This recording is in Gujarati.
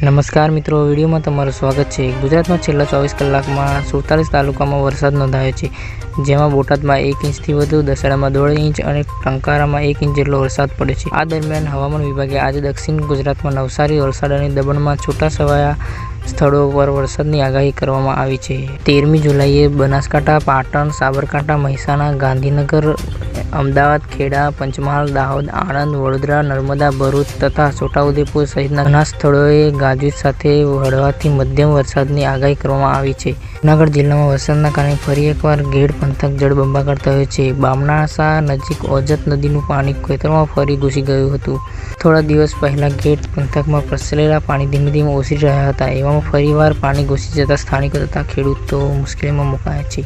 નમસ્કાર મિત્રો, વિડીયોમાં તમારું સ્વાગત છે. ગુજરાતમાં છેલ્લા ચોવીસ કલાકમાં સુડતાલીસ તાલુકામાં વરસાદ નોંધાયો છે, જેમાં બોટાદમાં એક ઇંચથી વધુ દસાડામાં દોઢ ઇંચ અને ટંકારામાં એક ઇંચ જેટલો વરસાદ પડ્યો છે. આ દરમિયાન હવામાન વિભાગે આજે દક્ષિણ ગુજરાતમાં નવસારી, વલસાડ અને દમણમાં છૂટાછવાયા સ્થળો પર વરસાદની આગાહી કરવામાં આવી છે. તેરમી જુલાઈએ બનાસકાંઠા, પાટણ, સાબરકાંઠા, મહેસાણા, ગાંધીનગર અમદાવાદ, ખેડા, પંચમહાલ, દાહોદ, આણંદ, વડોદરા, નર્મદા, ભરૂચ તથા છોટાઉદેપુર સહિતના ઘણા સ્થળોએ ગાજવીજ સાથે હળવાથી મધ્યમ વરસાદની આગાહી કરવામાં આવી છે. જૂનાગઢ જિલ્લામાં વરસાદના કારણે ફરી એકવાર ગેડ પંથક જળબંબાકાર થયો છે. બામણાસા નજીક ઓજત નદીનું પાણી ખેતરમાં ફરી ઘૂસી ગયું હતું. થોડા દિવસ પહેલાં ગેટ પંથકમાં પ્રસરેલા પાણી ધીમે ધીમે ઓસરી રહ્યા હતા. એવામાં ફરીવાર પાણી ઘૂસી જતા સ્થાનિકો તથા ખેડૂતો મુશ્કેલીમાં મુકાયા છે.